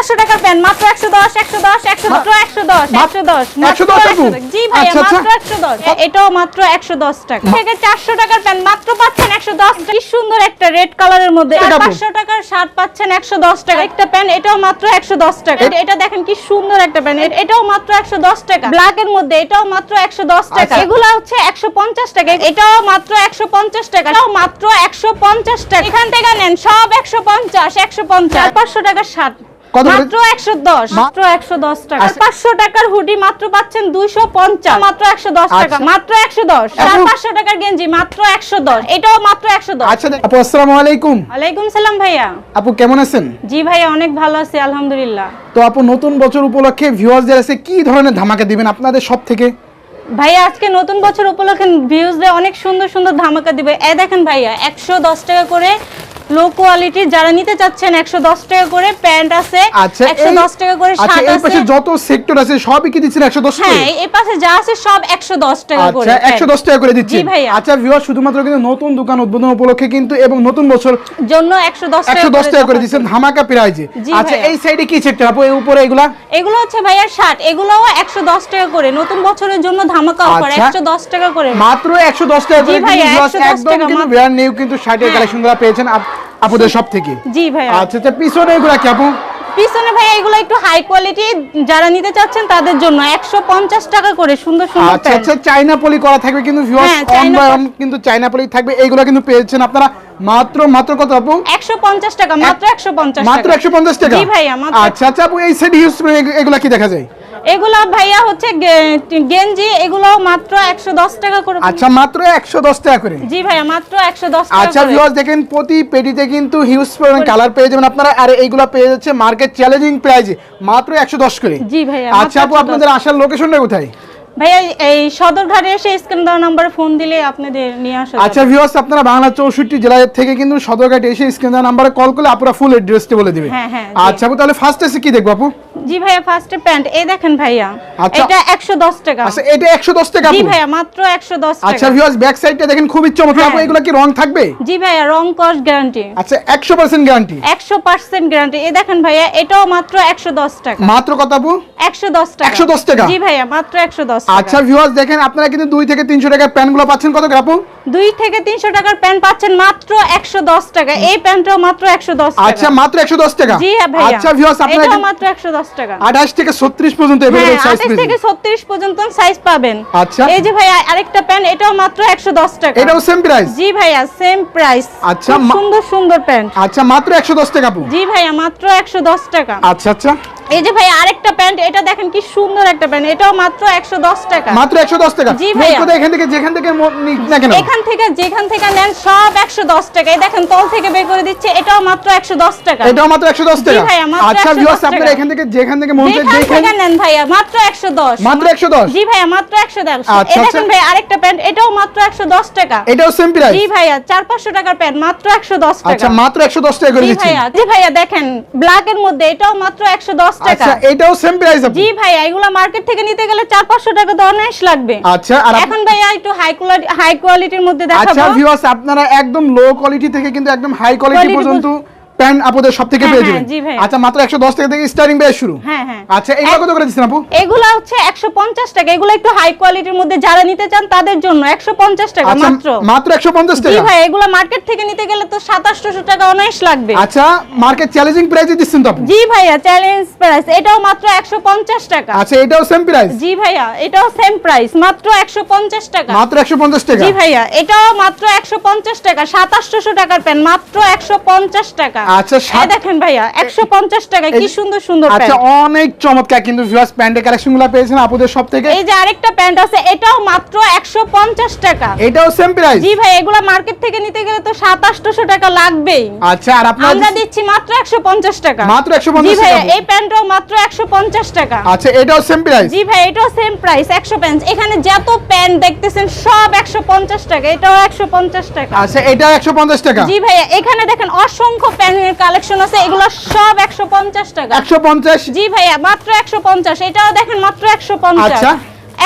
চারশো টাকার প্যান্ট মাত্র একশো দশ একশো দশ একশো মাত্র একশো দশ একশো দশ 110 আপু? জি ভাইয়া আচ্ছা, আচ্ছা। মাত্র একশো দশ। এটাও মাত্র একশো দশ টাকা। থেকে চারশো টাকার প্যান্ট মাত্র পাচ্ছেন একশো দশ। কি সুন্দর একটা রেড কালারের মধ্যে? পাঁচশো টাকার শার্ট পাচ্ছেন একশো দশ টাকা। একটা প্যান্ট এটাও মাত্র একশো দশ টাকা। এটা- দেখেন কি সুন্দর একটা প্যান্ট এটাও মাত্র একশো দশ টাকা। ব্ল্যাক এর মধ্যে এটাও মাত্র একশো দশ টাকা। আচ্ছা। এগুলো হচ্ছে একশো পঞ্চাশ টাকা। এটাও মাত্র একশো পঞ্চাশ টাকা। এটাও মাত্র একশো পঞ্চাশ টাকা। এখান থেকে নেন সব একশো পঞ্চাশ একশো পঞ্চাশ। পাঁচশো টাকার শার্ট। কত মাত্র মাত্র টাকা। টাকার হুডি মাত্র পাচ্ছেন মাত্র টাকা। মাত্র আপু- পাঁচশো টাকার গেঞ্জি মাত্র একশো দশ। এটাও মাত্র একশো দশ। আচ্ছা আপু আসসালামু আলাইকুম। ওয়ালাইকুম সালাম ভাইয়া। আপু কেমন আছেন? জি ভাইয়া অনেক ভালো আছি আলহামদুলিল্লাহ। তো আপু নতুন বছর উপলক্ষে ভিউয়ার্সদের আছে কি ধরনের ধামাকা দিবেন আপনাদের সব থেকে ভাইয়া আজকে নতুন বছর উপলক্ষে ভিউজ অনেক সুন্দর সুন্দর ধামাকা দিবে। এ দেখেন ভাইয়া একশো দশ টাকা করে লো কোয়ালিটির যারা নিতে চাচ্ছেন একশো দশ টাকা করে প্যান্ট আছে আচ্ছা একশো এই- দশ টাকা করে আচ্ছা শার্ট এই পাশে যত সেক্টর আছে সবই কি দিচ্ছেন একশো দশ হ্যাঁ এই পাশে যা আছে সব একশো দশ টাকা করে আচ্ছা একশো দশ টাকা করে দিচ্ছি। আচ্ছা ভিউয়ার শুধুমাত্র কিন্তু নতুন দোকান উদ্বোধন উপলক্ষে কিন্তু এবং নতুন বছর জন্য একশো দশ একশো দশ টাকা করে দিচ্ছেন ধামাকা প্রাইজে আচ্ছা এই সাইডে কি সেক্টর আপু এই উপরে এগুলা এগুলো হচ্ছে ভাইয়া শার্ট এগুলোও একশো দশ টাকা করে নতুন বছরের জন্য ধামাকা অফার আচ্ছা। একশো দশ টাকা করে মাত্র একশো দশ টাকা করে 110 একদম টাকা কিন্তু। ব্র্যান্ড নিউ কিন্তু শার্টের হ্যাঁ। কালেকশনগুলো পেয়েছেন আপ- আপুদের সব থেকে জি ভাইয়া। আচ্ছা আচ্ছা পিছনে এগুলা কি আপু? পিছনে ভাইয়া এগুলো একটু হাই কোয়ালিটি যারা নিতে চাচ্ছেন তাদের জন্য একশো পঞ্চাশ টাকা করে সুন্দর সুন্দর আচ্ছা আচ্ছা চাইনা পলি করা থাকবে কিন্তু ভিউয়ার্স অন বাই অন কিন্তু চাইনা পলি থাকবে এইগুলো কিন্তু পেয়েছেন আপনারা। মাত্র মাত্র কত আপু? একশো পঞ্চাশ টাকা মাত্র একশো পঞ্চাশ মাত্র টাকা। একশো পঞ্চাশ টাকা? জি ভাইয়া মাত্র। আচ্ছা আচ্ছা আপু এই সাইড ইউজ এগুলা কি দেখা যায়? এগুলো ভাইয়া হচ্ছে গেঞ্জি এগুলো মাত্র একশো দশ টাকা করে আচ্ছা মাত্র একশো দশ টাকা করে। জি ভাইয়া মাত্র একশো দশ আচ্ছা ভিউয়ার্স দেখেন প্রতি পেটিতে কিন্তু হিউজ পরিমাণ কালার পেয়ে যাবেন আপনারা আর এইগুলো পেয়ে যাচ্ছে মার্কেট চ্যালেঞ্জিং প্রাইজে মাত্র একশো দশ করে। জি ভাইয়া আচ্ছা আপু আপনাদের আসার লোকেশনটা কোথায়? ভাইয়া এই সদরঘাটে এসে স্ক্রিন দেওয়া নাম্বারে ফোন দিলে আপনাদের নিয়ে আসা আচ্ছা ভিউয়ার্স আপনারা বাংলা চৌষট্টি জেলা থেকে কিন্তু সদরঘাট এসে স্ক্রিন দেওয়া নাম্বারে কল করলে আপনারা ফুল অ্যাড্রেসটি বলে দিবে। হ্যাঁ, হ্যাঁ, আচ্ছা আপু তাহলে ফার্স্ট এসে কি দেখব আপু? জি ভাইয়া ফার্স্টে প্যান্ট এই দেখেন ভাইয়া আচ্ছা। এটা একশো দশ টাকা। আচ্ছা এটা একশো দশ টাকা জি ভাইয়া মাত্র একশো দশ আচ্ছা ভিউয়ার্স ব্যাক সাইডটা দেখেন খুবই চমৎকার। আপু হ্যাঁ। এগুলো কি রং থাকবে? জি ভাইয়া রং কস্ট গ্যারান্টি আচ্ছা একশো পার্সেন্ট গ্যারান্টি একশো পার্সেন্ট গ্যারান্টি এই দেখেন ভাইয়া এটাও মাত্র একশো দশ টাকা। মাত্র কত আপু? একশো দশ টাকা। 110 টাকা? জি ভাইয়া মাত্র একশো দশ দশ আচ্ছা ভিউয়ার্স দেখেন আপনারা কিন্তু দুই থেকে তিনশো টাকার প্যান্টগুলো পাচ্ছেন। কত করে আপু? দুই থেকে তিনশো টাকার প্যান্ট পাচ্ছেন মাত্র একশো দশ টাকা। এই প্যান্টটাও মাত্র একশো দশ আচ্ছা মাত্র একশো দশ টাকা? জি হ্যাঁ ভাইয়া। আচ্ছা ভিউয়ার্স আপনারা মাত্র একশো দশ টাকা। আঠাশ থেকে ছত্রিশ পর্যন্ত হ্যাঁ আঠাশ থেকে ছত্রিশ পর্যন্ত সাইজ পাবেন। আচ্ছা। এই যে ভাইয়া আরেকটা প্যান্ট এটাও মাত্র একশো দশ টাকা। এটাও সেম প্রাইস জি ভাইয়া সেম প্রাইস আচ্ছা, সুন্দর সুন্দর প্যান্ট আচ্ছা মাত্র একশো দশ টাকা আপু? জি ভাইয়া মাত্র একশো দশ টাকা। আচ্ছা আচ্ছা। এই যে ভাইয়া আরেকটা প্যান্ট এটা দেখেন কি সুন্দর একটা প্যান্ট এটাও মাত্র একশো দশ টাকা মাত্র একশো দশ টাকা জি মোট ভাইয়া। এখান থেকে যেখান থেকে না কেন এখান থেকে যেখান থেকে নেন সব একশো দশ টাকা এই দেখেন তল থেকে বের করে দিচ্ছে এটাও মাত্র একশো দশ টাকা এটাও মাত্র একশো দশ টাকা ভাইয়া, মাত্র আচ্ছা ভিউয়ার্স আপনারা এখান থেকে যেখান থেকে মন চায় যেখান থেকে নেন ভাইয়া মাত্র একশো দশ মাত্র একশো দশ জি ভাইয়া মাত্র একশো দশ আচ্ছা, এই আচ্ছা। দেখেন ভাই আরেকটা প্যান্ট এটাও মাত্র একশো দশ টাকা এটাও সেম প্রাইস জি ভাইয়া চার পাঁচশো টাকার প্যান্ট মাত্র একশো দশ আচ্ছা টাকা মাত্র একশো দশ টাকা করে দিচ্ছি জি ভাইয়া দেখেন ব্ল্যাক এর মধ্যে এটাও মাত্র একশো দশ টাকা। আচ্ছা এটাও সেম প্রাইস আপু জি ভাইয়া এগুলো মার্কেট থেকে নিতে গেলে চার পাঁচশো টাকা তো অনায়াস লাগবে। আচ্ছা আর এখন ভাইয়া একটু হাই কোয়ালিটি হাই কোয়ালিটির মধ্যে আচ্ছা ভিউয়ার্স আপনারা একদম লো কোয়ালিটি থেকে কিন্তু একদম হাই কোয়ালিটি পর্যন্ত প্যান্ট আপনাদের সব থেকে পেয়ে যাবেন আচ্ছা মাত্র একশো দশ টাকা থেকে স্টার্টিং প্রাইস শুরু। হ্যাঁ হ্যাঁ। আচ্ছা এগুলো কত করে দিচ্ছেন আপু? এগুলো হচ্ছে একশো পঞ্চাশ টাকা। এগুলো একটু হাই কোয়ালিটির মধ্যে যারা নিতে চান তাদের জন্য একশো পঞ্চাশ টাকা আচ্ছা মাত্র। মাত্র একশো পঞ্চাশ জি টাকা? ভাই এগুলো মার্কেট থেকে নিতে গেলে তো সাতাশশো টাকা অনায়াস লাগবে। আচ্ছা মার্কেট চ্যালেঞ্জিং প্রাইসে দিচ্ছেন তো আপু? জি ভাইয়া চ্যালেঞ্জ প্রাইস এটাও মাত্র একশো পঞ্চাশ টাকা। আচ্ছা এটাও সেম প্রাইস জি ভাইয়া এটাও সেম প্রাইস মাত্র একশো পঞ্চাশ টাকা। মাত্র একশো পঞ্চাশ টাকা? জি ভাইয়া এটাও মাত্র একশো পঞ্চাশ টাকা। সাতাশশো টাকার প্যান্ট মাত্র একশো পঞ্চাশ টাকা। আচ্ছা, দেখেন ভাইয়া একশো পঞ্চাশ টাকা কি সুন্দর সুন্দর আচ্ছা অনেক চমৎকার কিন্তু ভিউয়ার্স প্যান্টের কালেকশনগুলো পেয়েছেন আপুদের সব থেকে এই যে আরেকটা প্যান্ট আছে এটাও মাত্র একশো পঞ্চাশ টাকা। এটাও সেম প্রাইস জি ভাই এগুলো মার্কেট থেকে নিতে গেলে তো সাত আটশো টাকা লাগবেই। আচ্ছা আর আপনারা আমরা দিচ্ছি মাত্র একশো পঞ্চাশ টাকা। মাত্র 150 জি ভাইয়া এই প্যান্টটাও মাত্র একশো পঞ্চাশ টাকা। আচ্ছা এটাও সেম প্রাইস জি ভাই এটাও সেম প্রাইস একশো প্যান্ট এখানে যত প্যান্ট দেখতেছেন সব একশো পঞ্চাশ টাকা এটাও একশো পঞ্চাশ টাকা। আচ্ছা এটাও একশো পঞ্চাশ টাকা। জি ভাইয়া এখানে দেখেন অসংখ্য প্যান্টের কালেকশন আছে এগুলো সব একশো পঞ্চাশ টাকা। একশো পঞ্চাশ? জি ভাইয়া মাত্র একশো পঞ্চাশ। এটাও দেখেন মাত্র একশো পঞ্চাশ। আচ্ছা।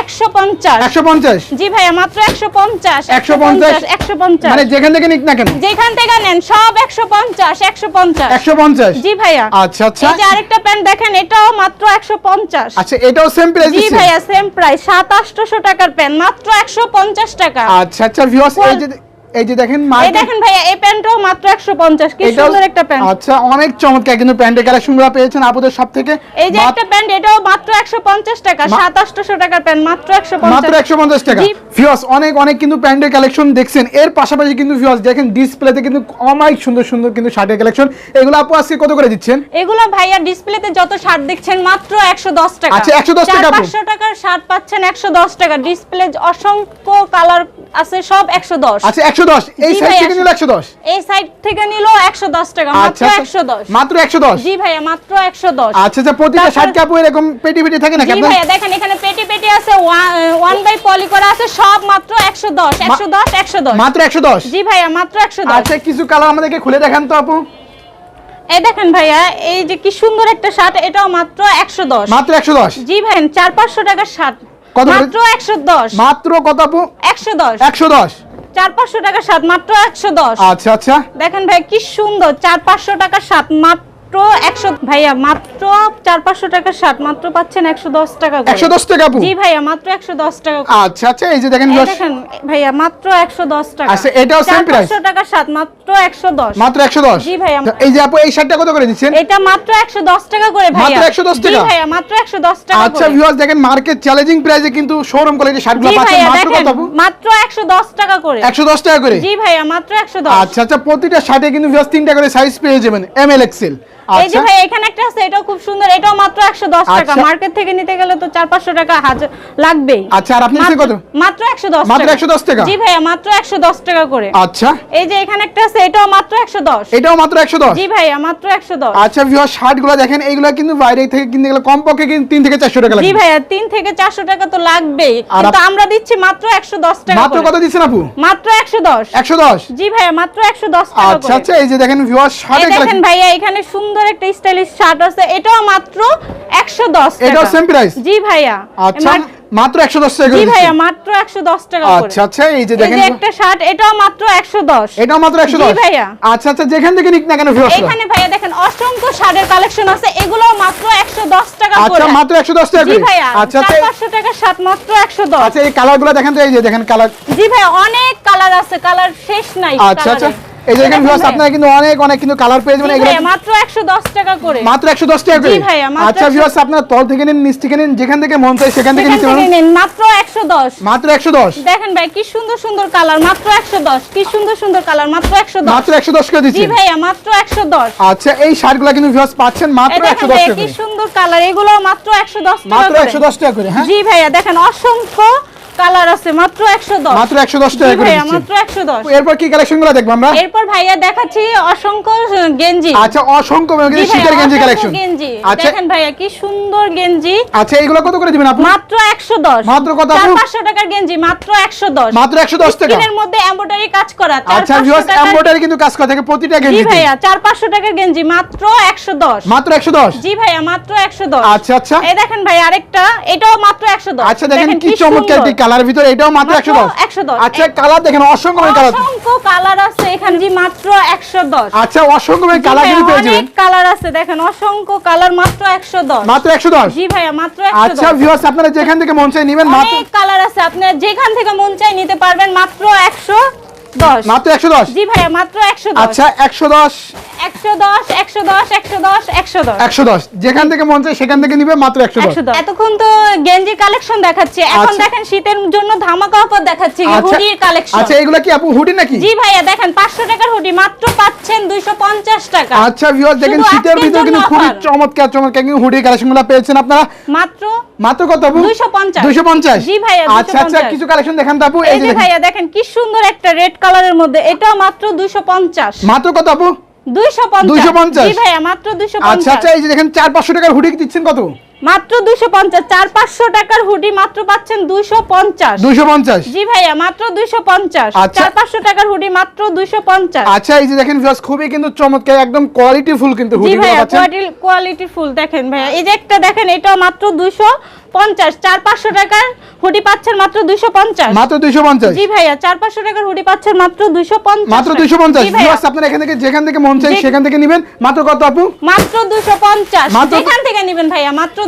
একশো একশো পঞ্চাশ। একশো পঞ্চাশ? জি ভাইয়া মাত্র একশো পঞ্চাশ। 150 মানে যেখান থেকে নিক না কেন? যেখান থেকে নেন সব একশো পঞ্চাশ একশো পঞ্চাশ। একশো পঞ্চাশ? জি ভাইয়া। আচ্ছা আচ্ছা। এই যে আরেকটা প্যান্ট দেখেন এটাও মাত্র একশো পঞ্চাশ। আচ্ছা এটাও সেম প্রাইস জি ভাইয়া সেম প্রাইস সাত আটশোশো টাকার প্যান্ট মাত্র একশো পঞ্চাশ টাকা। আচ্ছা আচ্ছা ভিউয়ার্স এই যে এই যে দেখেন এই দেখেন ভাইয়া এই প্যান্টও মাত্র একশো পঞ্চাশ কি সুন্দর একটা প্যান্ট। আচ্ছা অনেক চমৎকার কিন্তু প্যান্টের কালেকশনগুলো পেয়েছেন আপুদের সব থেকে এই যে একটা প্যান্ট এটাও মাত্র একশো পঞ্চাশ টাকা মা- সাত আটশোশো টাকার প্যান্ট মাত্র একশো মাত্র পঞ্চাশ একশো পঞ্চাশ টাকা। জি। ভিউয়ার্স অনেক অনেক কিন্তু প্যান্টের কালেকশন দেখছেন। এর পাশাপাশি কিন্তু ভিউয়ার্স দেখেন ডিসপ্লেতে কিন্তু অনেক সুন্দর সুন্দর কিন্তু শার্টের কালেকশন। এগুলো আপু আজকে কত করে দিচ্ছেন? এগুলো ভাইয়া ডিসপ্লেতে যত শার্ট দেখছেন মাত্র একশো দশ টাকা। আচ্ছা, 110 টাকা আপু। পাঁচশো টাকার শার্ট পাচ্ছেন একশো দশ টাকা। ডিসপ্লে অসংখ্য কালার আছে সব একশো দশ আচ্ছা একশো দশ এই জি থেকে নিলে একশো দশ এই সাইড থেকে নিল একশো দশ টাকা মাত্র আচ্ছা জি ভাইয়া মাত্র আচ্ছা আচ্ছা প্রতিটা শার্ট এরকম পেটি পেটি থাকে নাকি জি ভাইয়া দেখেন এখানে পেটি পেটি আছে বাই পলি করা আছে সব মাত্র একশো দশ একশো দশ একশো দশ মাত্র একশো দশ জি ভাইয়া মাত্র আচ্ছা কিছু কালার আমাদেরকে খুলে দেখান তো আপু এই দেখেন ভাইয়া এই যে কি সুন্দর একটা শার্ট এটাও মাত্র একশো দশ মাত্র একশো দশ জি ভাই চার পাঁচশো টাকার শার্ট কত মাত্র একশো দশ মাত্র কত আপু একশো দশ একশো দশ চার পাঁচশো টাকার শার্ট মাত্র একশো দশ। আচ্ছা আচ্ছা। দেখেন ভাই কি সুন্দর চার পাঁচশো টাকার সাত মাত্র একশো ভাইয়া মাত্র চার পাঁচশো টাকার শার্ট মাত্র পাচ্ছেন একশো দশ টাকা করে। একশো দশ টাকা জি ভাইয়া মাত্র একশো দশ টাকা আচ্ছা আচ্ছা এই যে দেখেন দেখেন ভাইয়া মাত্র একশো দশ টাকা। আচ্ছা, এটাও price? পাঁচশো টাকার শার্ট মাত্র একশো দশ। মাত্র একশো দশ? জি ভাইয়া। এই যে আপু এই শার্টটা কত করে দিচ্ছেন? এটা মাত্র একশো দশ টাকা করে ভাইয়া। মাত্র 110 জি টাকা? ভাইয়া মাত্র একশো দশ টাকা আচ্ছা ভিউয়ার্স দেখেন মার্কেট চ্যালেঞ্জিং প্রাইসে কিন্তু শোরুম কোয়ালিটি শার্টগুলো পাচ্ছেন মাত্র কত আপু? মাত্র একশো দশ টাকা করে। একশো দশ টাকা করে? জি ভাইয়া মাত্র একশো দশ। আচ্ছা আচ্ছা প্রতিটা শার্টে কিন্তু ভিউয়ার্স তিনটা করে সাইজ পেয়ে যাবেন এম এল এক্সেল এই যে আচ্ছা। ভাই এখানে একটা আছে এটাও খুব সুন্দর এটাও মাত্র একশো দশ টাকা। আচ্ছা। মার্কেট থেকে নিতে গেলে তো চার পাঁচশো টাকা হাজার লাগবেই। আচ্ছা আর আপনি কত মাত্র- মাত্র একশো দশ মাত্র 110 টাকা? জি ভাইয়া মাত্র একশো দশ টাকা করে। আচ্ছা। এই যে এখানে একটা আছে এটাও মাত্র একশো দশ। এটাও মাত্র একশো দশ? জি ভাইয়া মাত্র একশো দশ। আচ্ছা ভিউয়ার শার্টগুলো দেখেন এইগুলো কিন্তু বাইরে থেকে কিনতে গেলে কমপক্ষে কিন্তু তিন থেকে চারশো টাকা জি লাগবে। ভাইয়া তিন থেকে চারশো টাকা তো লাগবেই। কিন্তু আমরা দিচ্ছি মাত্র একশো দশ টাকা মাত্র কত দিচ্ছেন আপু? মাত্র একশো দশ। একশো দশ? জি ভাইয়া মাত্র একশো দশ টাকা আচ্ছা আচ্ছা এই যে দেখেন ভিউয়ার এই শার্টের দেখেন ভাইয়া এখানে সুন্দর একটা স্টাইলিশ শার্ট আছে। এটাও মাত্র একশো দশ এটাও same price? জি ভাইয়া। আচ্ছা মাত্র একশো দশ টাকা জি ভাইয়া মাত্র একশো দশ টাকা করে। আচ্ছা আচ্ছা এই যে দেখেন এই যে একটা শার্ট এটাও মাত্র একশো দশ। এটাও মাত্র একশো জি ভাইয়া। আচ্ছা আচ্ছা যেখান থেকে নিক না কেন ভিউয়ার্স এখানে ভাইয়া দেখেন অসংখ্য শার্টের কালেকশন আছে। এগুলো মাত্র একশো দশ টাকা আচ্ছা করে। মাত্র একশো দশ টাকা জি ভাইয়া আচ্ছা চার আচ্ছা পাঁচশো টাকার শার্ট মাত্র একশো দশ। আচ্ছা এই কালারগুলো দেখেন তো এই যে দেখেন কালার জি ভাইয়া অনেক কালার আছে। কালার শেষ নাই আচ্ছা আচ্ছা। এই দেখেন ভিউয়ার্স আপনারা কিন্তু অনেক অনেক কিন্তু কালার পেয়ে যাবেন। এগুলো মাত্র একশো দশ টাকা করে। মাত্র একশো দশ টাকা করে? জি ভাইয়া, মাত্র আচ্ছা ভিউয়ার্স আপনারা তল থেকে নিন নিচ থেকে নিন যেখান থেকে মন চাই সেখান থেকে নিতে পারেন। নিন মাত্র একশো দশ। মাত্র একশো দশ? দেখেন ভাই কি সুন্দর সুন্দর কালার মাত্র একশো দশ। কি সুন্দর সুন্দর কালার মাত্র একশো দশ। মাত্র একশো দশ করে জি দিচ্ছেন ভাইয়া মাত্র একশো দশ। আচ্ছা এই শার্টগুলো কিন্তু ভিউয়ার্স পাচ্ছেন মাত্র দেখেন একশো দশ ভাইয়া টাকা কি সুন্দর কালার এগুলো মাত্র একশো দশ টাকা মাত্র করে। একশো দশ টাকা করে হ্যাঁ? জি ভাইয়া দেখেন অসংখ্য কালার আছে মাত্র একশো দশ মাত্র একশো দশ টাকা করে দিচ্ছেন মাত্র একশো দশ এরপর কি কালেকশনগুলো দেখব আমরা এরপর ভাইয়া দেখাচ্ছি অসংখ্য গেঞ্জি আচ্ছা অসংখ্য মানে শীতের গেঞ্জি কালেকশন গেঞ্জি আচ্ছা দেখেন ভাইয়া কি সুন্দর গেঞ্জি আচ্ছা এগুলো কত করে দিবেন আপু মাত্র একশো দশ মাত্র কত চার আপু? পাঁচশো টাকার গেঞ্জি মাত্র একশো দশ মাত্র একশো দশ টাকা স্কিনের মধ্যে এমব্রয়ডারি কাজ করা আচ্ছা ভিউয়ার্স এমব্রয়ডারি কিন্তু কাজ করা থাকে প্রতিটা জি ভাইয়া চার পাঁচশো টাকার গেঞ্জি মাত্র একশো দশ মাত্র একশো দশ জি ভাইয়া মাত্র একশো দশ আচ্ছা আচ্ছা এই দেখেন ভাই আরেকটা এটাও মাত্র একশো দশ আচ্ছা দেখেন কি চমৎকার কালার ভিতরে এটাও মাত্র 110 110 আচ্ছা কালার দেখেন অসংখ্য কালার। অসংখ্য কালার আছে এখানে জি মাত্র 110 আচ্ছা অসংখ্য কালার কিন্তু পেয়ে যাবেন। অনেক কালার আছে দেখেন অসংখ্য কালার মাত্র 110 মাত্র 110 জি ভাইয়া মাত্র 110 আচ্ছা ভিউয়ার্স আপনারা যেখান থেকে মন চাই নেবেন মাত্র অনেক কালার আছে আপনি যেখান থেকে মন চাই নিতে পারবেন মাত্র 110 মাত্র 110 জি ভাইয়া মাত্র 110 আচ্ছা 110 110 যেখান থেকে মন চাই সেখান থেকে নিবে মাত্র একশো দশ। এতক্ষণ তো কালেকশন দেখাচ্ছে। এখন আচ্ছা। দেখেন শীতের জন্য ধামাকা অফার দেখাচ্ছি আচ্ছা। হুডির কালেকশন। আচ্ছা এগুলো কি আপু হুডি নাকি? জি ভাইয়া দেখেন পাঁচশো টাকার হুডি মাত্র পাচ্ছেন দুইশো পঞ্চাশ টাকা। আচ্ছা দেখেন শীতের ভিতরে কিন্তু খুবই চমৎকার চমৎকার কিন্তু হুডি কালেকশনগুলো পেয়েছেন আপনারা। মাত্র মাত্র কত আপু? 250 250 জি ভাইয়া, আচ্ছা আচ্ছা কিছু কালেকশন দেখান তো আপু। এই যে ভাইয়া দেখেন কি সুন্দর একটা রেড কালারের মধ্যে এটাও মাত্র দুইশো পঞ্চাশ। মাত্র কত আপু? দুইশো পঞ্চাশ। 250 জি ভাই মাত্র দুইশো আচ্ছা আচ্ছা এই যে দেখেন চার পাঁচশো টাকার হুডি দিচ্ছেন কত? মাত্র দুইশো পঞ্চাশ চার পাঁচশো টাকার হুডি মাত্র পাচ্ছেন দুইশো পঞ্চাশ। দুইশো পঞ্চাশ? জি ভাইয়া মাত্র দুইশো পঞ্চাশ। আচ্ছা। চার পাঁচশো টাকার হুডি মাত্র দুইশো পঞ্চাশ। আচ্ছা এই যে দেখেন ভিউয়ার্স খুবই কিন্তু চমৎকার একদম কোয়ালিটি ফুল কিন্তু জি হুডি ভাইয়া পাচ্ছেন। কোয়ালিটি কোয়ালিটি ফুল দেখেন ভাইয়া। এই যে একটা দেখেন এটা মাত্র দুইশো পঞ্চাশ। চার পাঁচশো টাকার হুডি পাচ্ছেন মাত্র দুইশো পঞ্চাশ। মাত্র দুইশো পঞ্চাশ? জি ভাইয়া চার পাঁচশো টাকার হুডি পাচ্ছেন মাত্র দুইশো পঞ্চাশ। মাত্র দুইশো পঞ্চাশ। জি ভাইয়া। আপনারা এখান থেকে যেখান থেকে মন চাই সেখান থেকে নেবেন। মাত্র কত আপু? মাত্র দুইশো পঞ্চাশ। যেখান থেকে নেবেন ভাইয়া মাত্র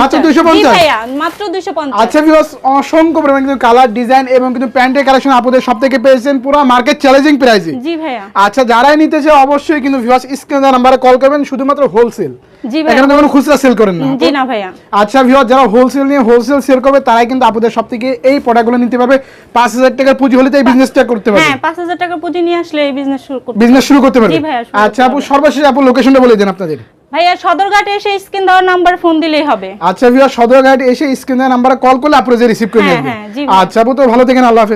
মাত্র 250? ভাইয়া মাত্র দুইশো পঞ্চাশ। আচ্ছা ভিউয়ার্স অসংখ্য পরিমাণে কিন্তু কালার ডিজাইন এবং কিন্তু প্যান্টের কালেকশন আপনাদের সব থেকে পেয়েছেন। পুরো মার্কেট চ্যালেঞ্জিং প্রাইসে জি ভাইয়া। আচ্ছা যারাই নিতে চায় অবশ্যই কিন্তু ভিউয়ার্স স্ক্রিনে নাম্বারে কল করবেন শুধুমাত্র হোলসেল এখানে কোনো খুচরা সেল করেন না। জি না ভাইয়া। আচ্ছা ভিউয়ার যারা হোলসেল নিয়ে হোলসেল সেল করবে তারাই কিন্তু আপনাদের সব থেকে এই প্রোডাক্টগুলো নিতে পারবে। পাঁচ হাজার টাকার পুঁজি হলে তো এই বিজনেসটা করতে পারবে। হ্যাঁ পাঁচ হাজার পুঁজি নিয়ে আসলে এই বিজনেস শুরু করতে বিজনেস শুরু করতে পারবে। জি ভাইয়া, আচ্ছা আপু। সর্বশেষ আপু লোকেশনটা বলে দেন আপনাদের। ভাইয়া সদরঘাট এসে স্ক্রিন দেওয়ার নাম্বার ফোন দিলেই হবে। আচ্ছা ভিউয়ার সদরঘাট এসে স্ক্রিন দেওয়ার নাম্বারে কল করলে আপনারা যে রিসিভ করে হ্যাঁ, নেবেন। হ্যাঁ, আচ্ছা তো ভালো থাকেন আল্লাহ হাফেজ।